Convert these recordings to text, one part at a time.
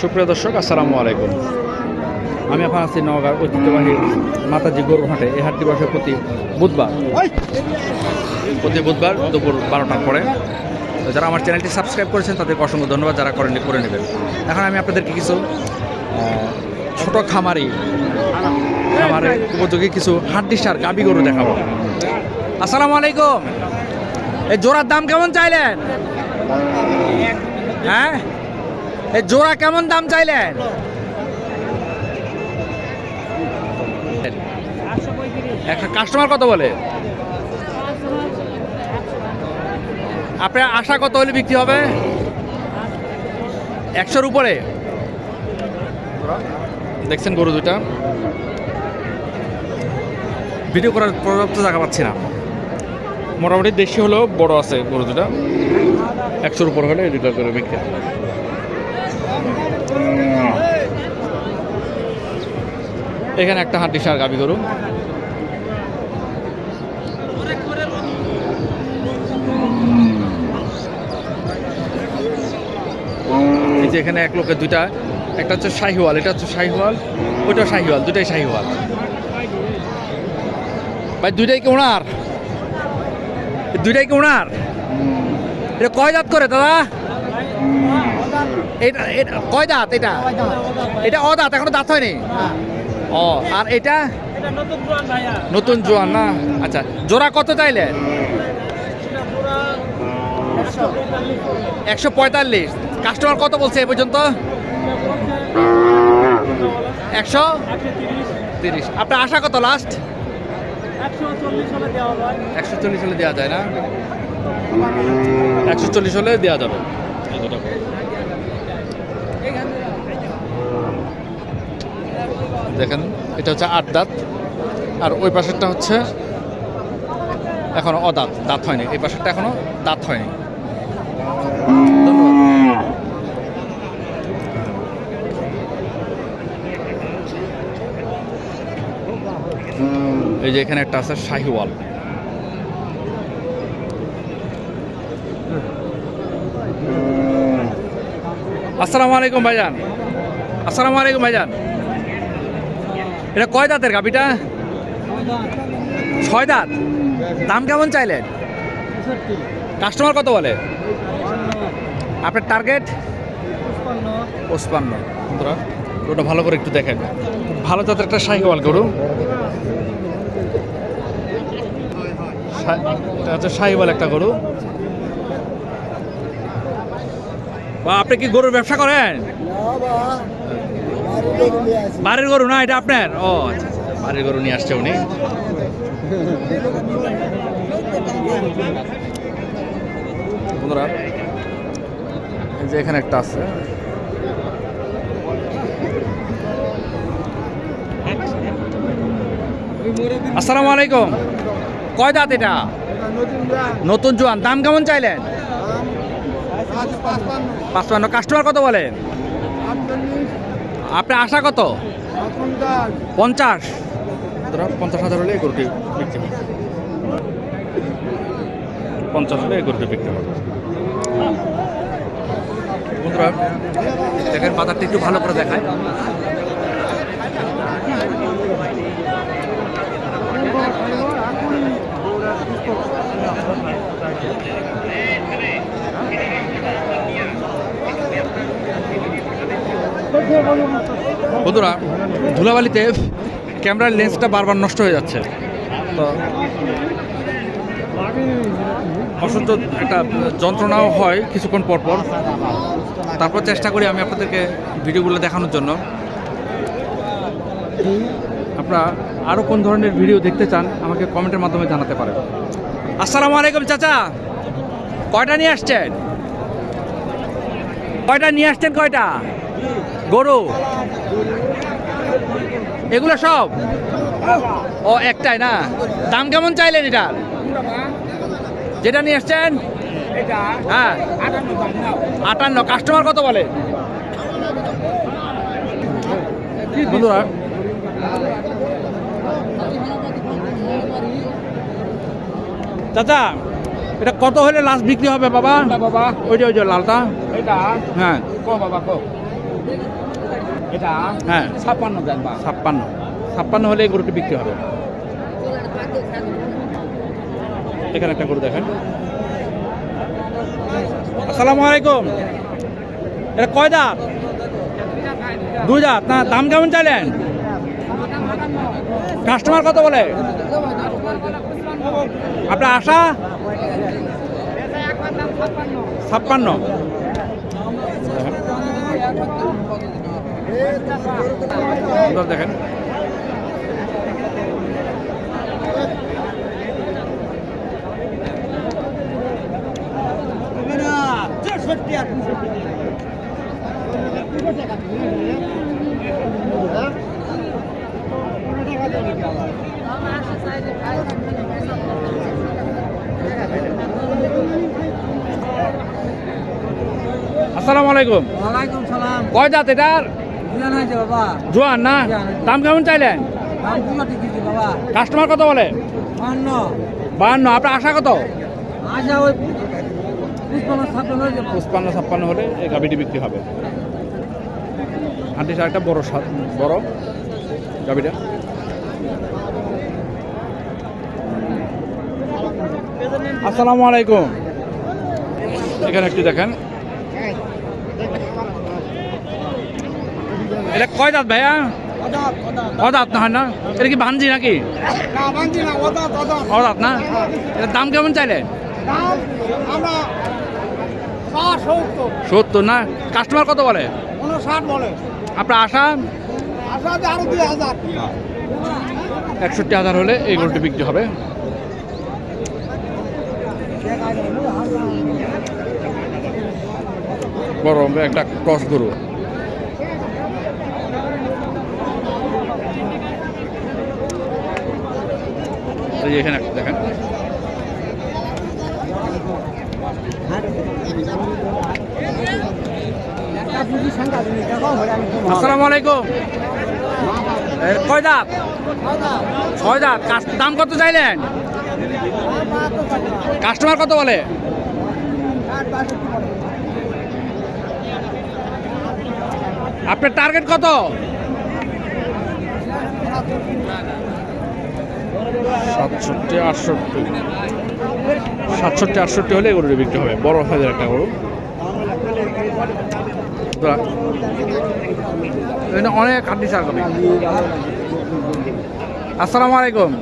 সুপ্রিয় দর্শক আসসালামু আলাইকুম। আমি এখন আছি নওগাঁর ঐতিহ্যবাহী মাতাজি গরুর হাটে এই হাটটি বসে প্রতি বুধবার। প্রতি বুধবার দুপুর বারোটার পরে। যারা আমার চ্যানেলটি সাবস্ক্রাইব করেছেন তাদেরকে অসংখ্য ধন্যবাদ যারা করেন করে নেবেন। এখন আমি আপনাদেরকে কিছু ছোট খামারি খামারে উপযোগী কিছু হাড্ডি সার গাবি গরু দেখাবো। আসসালামু আলাইকুম। এই জোড়ার দাম কেমন চাইলেন? হ্যাঁ? জোড়া কেমন দাম চাইলেন? কাস্টমার কত বলে? আপনার আশা কত হলে বিক্রি হবে? একশোর উপরে। দেখছেন গরু দুটা ভিডিও করার পর্যাপ্ত জায়গা পাচ্ছি না। মোটামুটি দেশি হলেও বড় আছে গরু দুটা একশোর উপর হলে দুটা করে বিক্রি এখানে একটা হাড্ডি সার গাবি গরু। এই যে এখানে এক লোকের দুইটা একটা হচ্ছে শাহিওয়াল এটা হচ্ছে শাহিওয়াল ওইটা শাহিওয়াল দুটাই শাহিওয়াল। ভাই দুইটাই কি ওনার? দুইটাই কি ওনার? এটা কয় দাঁত করে দাদা? এটা এটা কয় দাঁত এটা? এটা অ দাঁত এখনও দাঁত হয়নি? ও আর এটা? নতুন জোয়ান না? আচ্ছা জোড়া কত চাইলে? একশো পঁয়তাল্লিশ। কাস্টমার কত বলছে এ পর্যন্ত? একশো তিরিশ। আপনার আশা কত লাস্ট একশো চল্লিশ হলে দেওয়া যায় না? একশো চল্লিশ হলে দেওয়া যাবে এই দুটো। দেখেন, এটা হচ্ছে আট দাঁত, আর ওই পাশেরটা হচ্ছে এখনও অদাঁত, দাঁত হয়নি। এই পাশেরটা এখনও দাঁত হয়নি। এই যে এখানে একটা আছে শাহিওয়াল। আসসালামু আলাইকুম ভাইজান। আসসালামু আলাইকুম ভাইজান। এটা কয় দাঁতের গাবিটা ছয় দাঁত। দাম কেমন চাইলেন? কাস্টমার কত বলে? আপনার টার্গেট পঁচপান্ন। ওটা ভালো করে একটু দেখেন। ভালো জাতের একটা শাহিওয়াল গরু। হচ্ছে শাহিওয়াল একটা গরু। বা আপনি কি গরুর ব্যবসা করেন? বাড়ির গরু না এটা আপনার ও আচ্ছা আচ্ছা, বাড়ির গরু নিয়ে আসছে উনি বন্ধুরা যে এখানে একটা আছে আসসালামু আলাইকুম কয় দাঁত এটা নতুন জোয়ান দাম কেমন চাইলেন পাঁচপান্ন কাস্টমার কত বলেন আপনার আশা কত? পঞ্চাশ। পঞ্চাশ হাজার হলে গরুটি বিক্রি হবে। পঞ্চাশ হলে গরুটি বিক্রি হবে। বন্ধুরা, দেখেন বাজারটা একটু ভালো করে দেখায়। বন্ধুরা, ধুলাবালিতে ক্যামেরার লেন্সটা বারবার নষ্ট হয়ে যাচ্ছে। তো অসহ্য একটা যন্ত্রণাও হয় কিছুক্ষণ পর পর। তারপর চেষ্টা করি আমি আপনাদেরকে ভিডিওগুলো দেখানোর জন্য। আপনারা আরও কোন ধরনের ভিডিও দেখতে চান, আমাকে কমেন্টের মাধ্যমে জানাতে পারেন। আসসালামু আলাইকুম, চাচা। কয়টা নিয়ে আসছেন? কয়টা নিয়ে আসছেন, কয়টা? গরু? এগুলো সব? ও একটাই না? দাম কেমন চাইলেন এটা? যেটা নিয়ে আসছেন হ্যাঁ। আটান্ন। কাস্টমার কত বলে? বন্ধুরা চাচা এটা কত হলে লাস্ট বিক্রি হবে বাবা? বাবা। ওই যে ওই যে লালটা হ্যাঁ। কো বাবা কো। এটা হ্যাঁ। ছাপ্পান্ন দেন বা ছাপ্পান্ন। ছাপ্পান্ন হলে এই গরুটি বিক্রি হবে। এখানে একটা গরু দেখেন। আসসালামু আলাইকুম। এটা কয় দাঁত? দুই দাঁত। না দাম কেমন চাইলেন? কাস্টমার কত বলে? আপনার আশা? ছাপ্পান্ন। সুন্দর দেখেন। আসসালামু আলাইকুম। ওয়ালাইকুম সালাম। কয় দাঁত এটার? জোয়ান না? দাম কেমন চাইলেন? কাস্টমার কত বলে? বাহান্ন আপনার আশা কত? ওই পুষ্পান্ন ছাপ্পান্ন হলে এই গাভিটি বিক্রি হবে। হাঁটি একটা বড় বড় গাভিটা। আসসালামু আলাইকুম। এখানে একটু দেখেন। এটা কয় দাঁত ভাইয়া? অদাঁত না হয় না? এটা কি ভাঞ্জি নাকি? অদাঁত না এটার দাম কেমন চাইলে? সত্তর। না? কাস্টমার কত বলে? আপনার আশা? একষট্টি হাজার হলে এই গরুটি বিক্রি হবে। বড় একটা ক্রস গরু। এখানে দেখেন। আসসালামু আলাইকুম। দাম কত চাইলেন? কাস্টমার কত বলে? আপনার টার্গেট কত? সাতষট্টি, আটষট্টি। সাতষট্টি, আটষট্টি হলে গরুটি বিক্রি হবে। বড় সাইজের একটা গরু। অনেক হাড্ডি সার কবি আসসালামু আলাইকুম।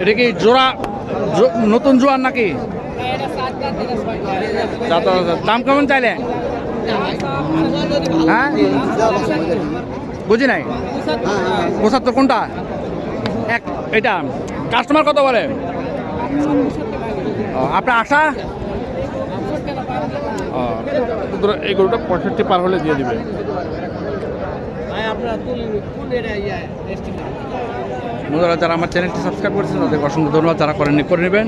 এটা কি জোড়া নতুন জোয়ার নাকি? দাম কেমন চাইলে? হ্যাঁ? বুঝি নাই? পঁচাত্তর কোনটা? এক এটা কাস্টমার কত বলে? আপনার আশা? এই গরুটা পঁয়ষট্টি পার হলে দিয়ে দিবে। যারা আমার চ্যানেলটি সাবস্ক্রাইব করেছেন তাদেরকে অসংখ্য ধন্যবাদ। যারা করেননি করে নেবেন।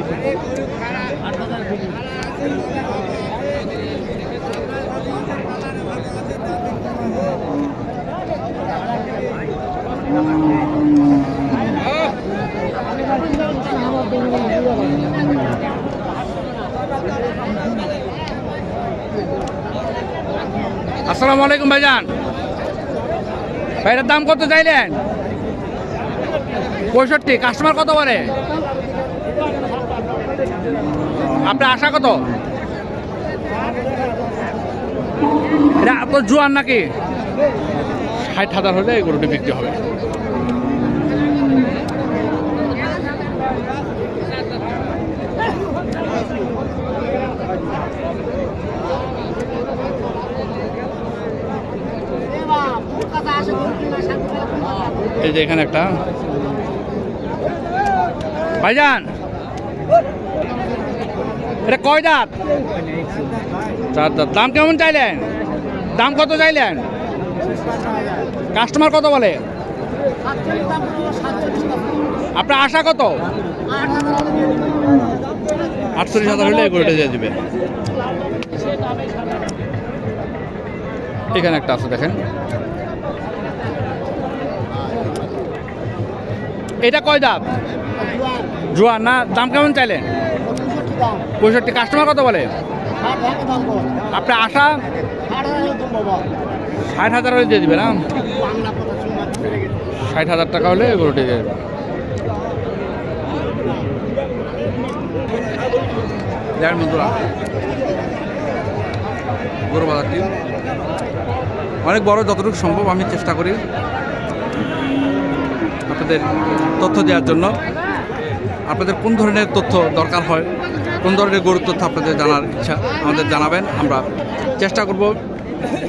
আসসালামু আলাইকুম ভাইজান। ভাইটার দাম কত চাইলেন? পঁয়ষট্টি কাস্টমার কত বলে? আপনার আশা কত? এটা নাকি? ষাট হাজার হলে এই গরুটি বিক্রি হবে। যে এখানে একটা। ভাইজান! এটা কয় দাঁত? চার দাঁত। দাম কেমন চাইলেন? দাম কত চাইলেন? কাস্টমার কত বলে? আপনার আশা কত? আটচল্লিশ হাজার হলে গরুটা দিয়ে দিবে। এখানে একটা আছে দেখেন। এটা কয় দাম? জোয়ান না, দাম কেমন চাইলেন? পঁয়ষট্টি কাস্টমার কত বলে? আপনার আশা? ষাট হাজার হলে দিয়ে দিবে না? ষাট হাজার টাকা হলে গরুটি দিয়ে দেবে। গরু বাজারটি অনেক বড়, যতটুকু সম্ভব আমি চেষ্টা করি। আপনাদের তথ্য দেওয়ার জন্য। আপনাদের কোন ধরনের তথ্য দরকার হয়, কোন ধরনের গরুর তথ্য আপনাদের জানার ইচ্ছা আমাদের জানাবেন, আমরা চেষ্টা করব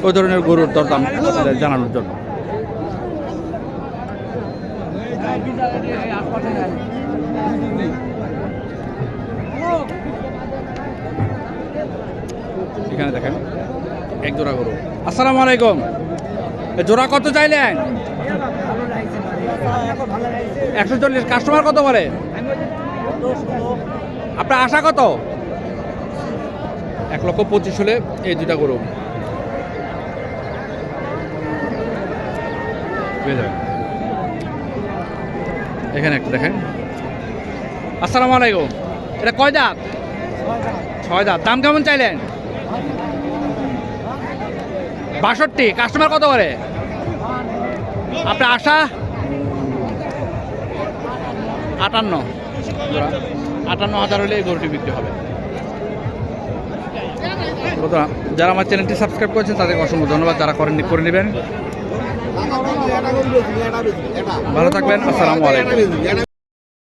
ওই ধরনের গরুর দরদাম আপনাদের জানানোর জন্য। এখানে দেখেন, এক জোড়া গরু। আসসালামু আলাইকুম। জোড়া কত চাইলেন? একশো চল্লিশ। কাস্টমার কত বলে? আপনার আশা কত? এক লক্ষ পঁচিশ হলে এই দুটা গরু। এখানে একটা দেখেন। আসসালামু আলাইকুম। এটা কয় দাঁত? ছয় দাঁত। দাম কেমন চাইলেন? বাষট্টি। কাস্টমার কত করে আপনার আশা? আটান্ন। আটান্ন হাজার হলে এই গরুটি বিক্রি হবে। যারা আমার চ্যানেলটি সাবস্ক্রাইব করেছেন, তাদেরকে অসংখ্য ধন্যবাদ। যারা করেন করে নেবেন। ভালো থাকবেন, আসসালামু আলাইকুম।